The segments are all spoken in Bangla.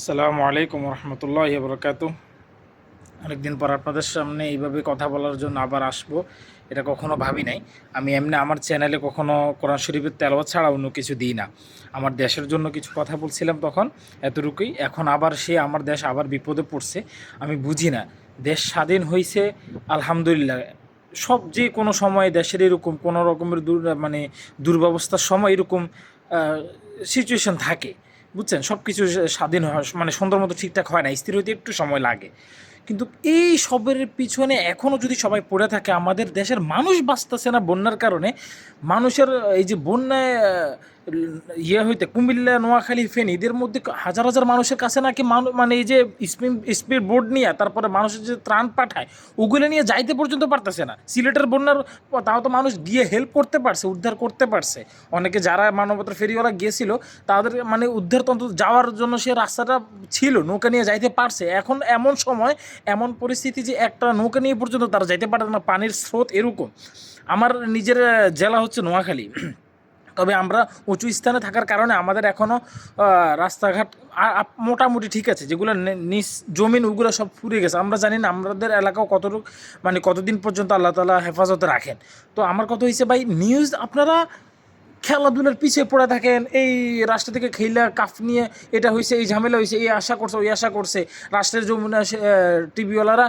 আসসালামু আলাইকুম রহমতুল্লাহ বরকাত অনেকদিন পর আপনাদের সামনে এইভাবে কথা বলার জন্য আবার আসব, এটা কখনো ভাবি নাই। আমি এমনি আমার চ্যানেলে কখনো কোরআন শরীফের তেলাওয়াত ছাড়া অন্য কিছু দিই না। আমার দেশের জন্য কিছু কথা বলছিলাম তখন, এতটুকুই। এখন আবার সে আমার দেশ আবার বিপদে পড়ছে, আমি বুঝি না। দেশ স্বাধীন হয়েছে আলহামদুলিল্লাহ। সব যে কোনো সময় দেশের এরকম কোনো রকমের দূর মানে দুর্ব্যবস্থার সময় এরকম সিচুয়েশন থাকে। বুঝছেন? সব কিছু স্বাধীন হয় মানে সুন্দর মতো ঠিকঠাক হয় না, স্থির হইতে একটু সময় লাগে। কিন্তু এই সবের পিছনে এখনও যদি সবাই পড়ে থাকে, আমাদের দেশের মানুষ বাঁচতেছে না বন্যার কারণে। মানুষের এই যে বন্যায় ইয়ে হইতে, কুমিল্লা, নোয়াখালী, ফেনী, এদের মধ্যে হাজার হাজার মানুষের কাছে নাকি মানে এই যে স্পিড বোর্ড নিয়ে তারপরে মানুষের যে ত্রাণ পাঠায়, ওগুলো নিয়ে যাইতে পর্যন্ত পারতেছে না। সিলেটের বন্যার তাও তো মানুষ গিয়ে হেল্প করতে পারছে, উদ্ধার করতে পারছে। অনেকে যারা মানবতার ফেরিওয়ালা গিয়েছিল, তাদের মানে উদ্ধার তন্ত্র যাওয়ার জন্য সে রাস্তাটা ছিল, নৌকা নিয়ে যাইতে পারছে। এখন এমন সময়, এমন পরিস্থিতি যে একটা নৌকা নিয়ে পর্যন্ত তারা যাইতে পারে না, পানির স্রোত এরকম। আমার নিজের জেলা হচ্ছে নোয়াখালী। তবে আমরা উঁচু স্থানে থাকার কারণে আমাদের এখনও রাস্তাঘাট মোটামুটি ঠিক আছে, যেগুলো নিস জমিন ওগুলো সব ফুরিয়ে গেছে। আমরা জানি না আমাদের এলাকাও কতটুকু মানে কতদিন পর্যন্ত আল্লাহ তালা হেফাজতে রাখেন। তো আমার কথা হয়েছে ভাই নিউজ আপনারা খেলাধুলার পিছিয়ে পড়ে থাকেন, এই রাষ্ট্র থেকে খেলা কাফ নিয়ে এটা হয়েছে এই ঝামেলা হয়েছে এই আশা করছে, ওই আশা করছে। রাষ্ট্রের যমুনা টিভিওয়ালারা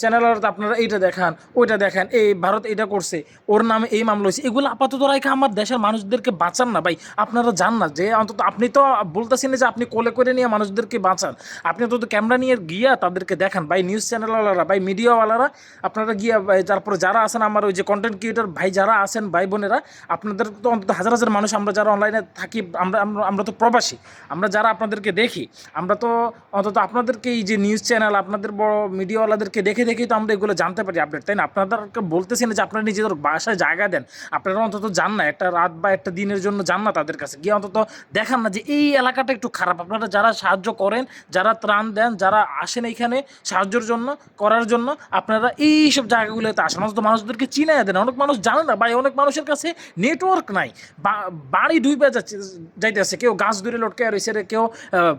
চ্যানেলওয়ালা আপনারা এইটা দেখান, ওইটা দেখান, এই ভারত এটা করছে, ওর নামে এই মামলা হয়েছে এগুলো আপাতত রাখে আমার দেশের মানুষদেরকে বাঁচান না ভাই, আপনারা জান না, যে অন্তত আপনি তো বলতেছেন যে আপনি কোলে করে নিয়ে মানুষদেরকে বাঁচান, আপনি অন্তত ক্যামেরা নিয়ে গিয়া তাদেরকে দেখান, ভাই নিউজ চ্যানেলওয়ালারা ভাই মিডিয়াওয়ালারা আপনারা গিয়া তারপরে যারা আছেন, আমার ওই যে কন্টেন্ট ক্রিয়েটর ভাই, যারা আছেন, ভাই, বোনেরা, আপনাদের তো অন্তত হাজার হাজার মানুষ আমরা যারা অনলাইনে থাকি, আমরা, আমরা- আমরা তো প্রবাসী, আমরা যারা আপনাদেরকে দেখি, আমরা তো অন্তত আপনাদেরকে এই যে নিউজ চ্যানেল আপনাদের বড় মিডিয়াওয়ালাদেরকে দেখে দেখেই তো আমরা এগুলো জানতে পারি আপডেট তাই না? আপনাদেরকে বলতেছি না যে আপনারা নিজেদের বাসায় জায়গা দেন, আপনারা অন্তত যান না, একটা রাত বা একটা দিনের জন্য যান না তাদের কাছে, গিয়ে অন্তত দেখান না যে এই এলাকাটা একটু খারাপ, আপনারা যারা সাহায্য করেন, যারা ত্রাণ দেন, যারা আসেন এইখানে সাহায্যের জন্য, করার জন্য, আপনারা এই সব জায়গাগুলোতে আসেন। অন্তত মানুষদেরকে চিনাই দেন, অনেক মানুষ জানে না, ভাই, অনেক মানুষের কাছে নেটওয়ার্ক নাই। বা- বাড়ি ডুইবে যাচ্ছে যাইতেছে। কেউ গাছ দূরে লটকে রয়েছে কেউ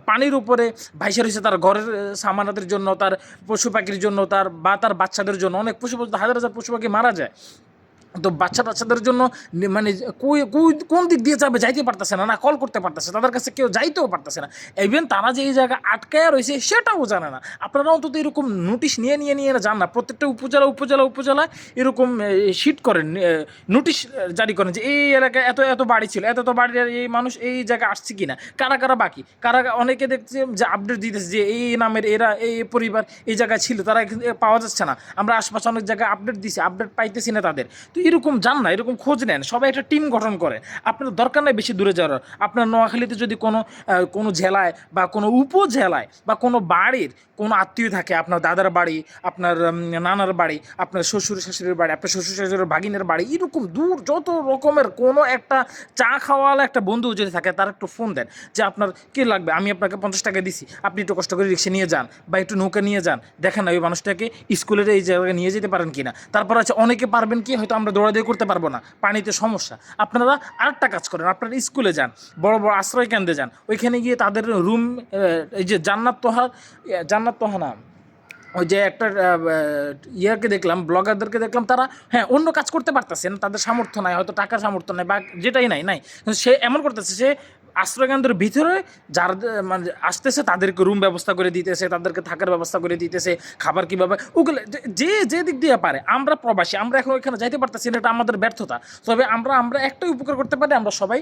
পানির উপরে ভাইসে রয়েছে তার ঘরের সামানাদের জন্য, তার পশু পাখির জন্য, তার বা তার বাচ্চাদের জন্য। অনেক পশু, হাজার হাজার পশু পাখি মারা যায়। তো বাচ্চা বাচ্চাদের জন্য মানে কোন দিক দিয়ে যাবে যাইতে পারতেছে না না কল করতে পারতেছে, তাদের কাছে কেউ যাইতেও পারতেছে না। ইভেন তারা যে এই জায়গায় আটকায় রয়েছে সেটাও জানে না। আপনারা অন্তত এরকম নোটিশ নিয়ে নিয়ে নিয়ে যান না। প্রত্যেকটা উপজেলা উপজেলা, উপজেলায় এরকম শিট করেন নোটিশ জারি করেন যে এই এলাকায় এত এত বাড়ি ছিল, এত এত বাড়ির এই মানুষ এই জায়গায় আসছে কি না কারা কারা বাকি? কারা, অনেকে দেখছে যে আপডেট দিতেছে যে এই নামের এরা, এই পরিবার এই জায়গায় ছিল, তারা পাওয়া যাচ্ছে না। আমরা আশপাশে অনেক জায়গায় আপডেট দিছি আপডেট পাইতেছি না তাদের। তো এরকম যান না, এরকম খোঁজ নেন। সবাই একটা টিম গঠন করে। আপনার দরকার নাই বেশি দূরে যাওয়ার। আপনার নোয়াখালীতে যদি কোনো কোনো জেলায় বা কোনো উপজেলায় বা কোনো বাড়ির কোনো আত্মীয় থাকে, আপনার দাদার বাড়ি, আপনার নানার বাড়ি, আপনার শ্বশুর শাশুড়ির বাড়ি, আপনার শ্বশুর শাশুড়ির ভাগিনের বাড়ি, এরকম দূর যত রকমের কোনো একটা চা খাওয়াওয়ালা একটা বন্ধু যদি থাকে, তার একটু ফোন দেন যে আপনার কী লাগবে? আমি আপনাকে পঞ্চাশ টাকা দিছি। আপনি একটু কষ্ট করে রিক্সা নিয়ে যান বা একটু নৌকা নিয়ে যান। দেখেন না ওই মানুষটাকে স্কুলের এই জায়গায় নিয়ে যেতে পারেন কিনা। তারপর আছে, অনেকে পারবেন কি? হয়তো আমরা দৌড়াদৌড়ি করতে পারব না। পানিতে সমস্যা। আপনারা আরেকটা কাজ করেন। আপনারা স্কুলে যান, বড় বড় আশ্রয় কেন্দ্রে যান। ওইখানে গিয়ে তাদের রুম এই যে জান্নাত তোহা জান্নাত তোহা না, ওই যে একটা ইয়ারকে দেখলাম, ব্লগারদেরকে দেখলাম, তারা হ্যাঁ অন্য কাজ করতে পারতেছে না, তাদের সামর্থ্য নাই, হয়তো টাকার সামর্থ্য নাই বা যেটাই নাই নাই। সে এমন করতেছে সে আশ্রয়কেন্দ্রের ভিতরে যার মানে আসতেছে তাদেরকে রুম ব্যবস্থা করে দিতেছে, তাদেরকে থাকার ব্যবস্থা করে দিতেছে, খাবার কীভাবে, ওগুলো যে- যে দিক দিয়ে পারে, আমরা প্রবাসী, আমরা এখন ওইখানে যাইতে পারতেছি না, এটা আমাদের ব্যর্থতা। তবে আমরা আমরা একটাই উপকার করতে পারি, আমরা সবাই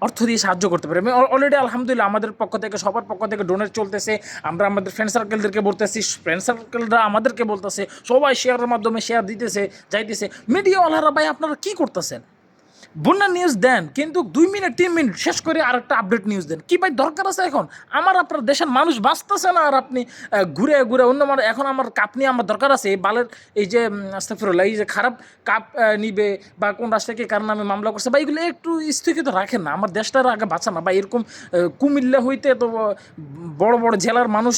অর্থ দিয়ে সাহায্য করতে পারি। আমি অলরেডি আলহামদুলিল্লাহ আমাদের পক্ষ থেকে, সবার পক্ষ থেকে ডোনেট চলতেছে, আমরা আমাদের ফ্রেন্ড সার্কেলদেরকে বলতেছি ফ্রেন্ড সার্কেলরা আমাদেরকে বলতেছে, সবাই শেয়ারের মাধ্যমে শেয়ার দিতেছে, যাইতেছে। মিডিয়াওয়ালারা ভাই, আপনারা কী করতেছেন? বন্যা নিউজ দেন, কিন্তু দুই মিনিট, তিন মিনিট শেষ করে আরেকটা আপডেট নিউজ দেন। কি ভাই দরকার আছে এখন? আমার আপনার দেশের মানুষ বাঁচতেছে না আর আপনি ঘুরে ঘুরে অন্য মানে এখন আমার কাপ নিয়ে আমার দরকার আছে। এই বালের এই যে আস্তাফিরুল্লাহ এই যে খারাপ কাপ নিবে বা কোন রাষ্ট্রকে কার নামে মামলা করছে বা এগুলো একটু স্থগিত রাখেন না। আমার দেশটার আগে বাঁচা না। বা এরকম কুমিল্লা হইতে তো বড় বড় জেলার মানুষ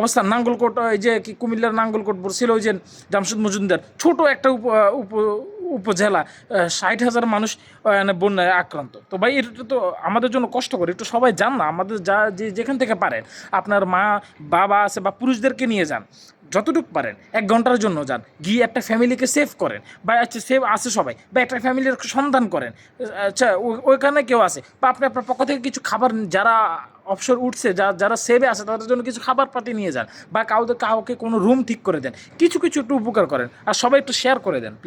অবস্থা নাঙ্গলকোট, এই যে কি কুমিল্লার নাঙ্গলকোট ছিল ওই যে জামশেদ মজুমদার, ছোট একটা উপ উপজেলা ষাট হাজার মানুষ মানে বন্যায় আক্রান্ত। তো ভাই, এটা তো আমাদের জন্য কষ্ট করে একটু সবাই যান না, আমাদের যা, যে, যেখান থেকে পারেন, আপনার মা, বাবা আছে বা পুরুষদেরকে নিয়ে যান, যতটুকু পারেন, এক ঘণ্টার জন্য যান, গিয়ে একটা ফ্যামিলিকে সেভ করেন, বা আচ্ছা সেভ, আছে সবাই, বা একটা ফ্যামিলির সন্ধান করেন আচ্ছা ওইখানে কেউ আছে, বা আপনি আপনার পক্ষ থেকে কিছু খাবার, যারা অবসর উঠছে, যা, যারা সেভে আছে, তাদের জন্য কিছু খাবার পাতি নিয়ে যান, বা কাউকে কাউকে কোনো রুম ঠিক করে দেন, কিছু কিছু একটু উপকার করেন, আর সবাই একটু শেয়ার করে দেন প্লিজ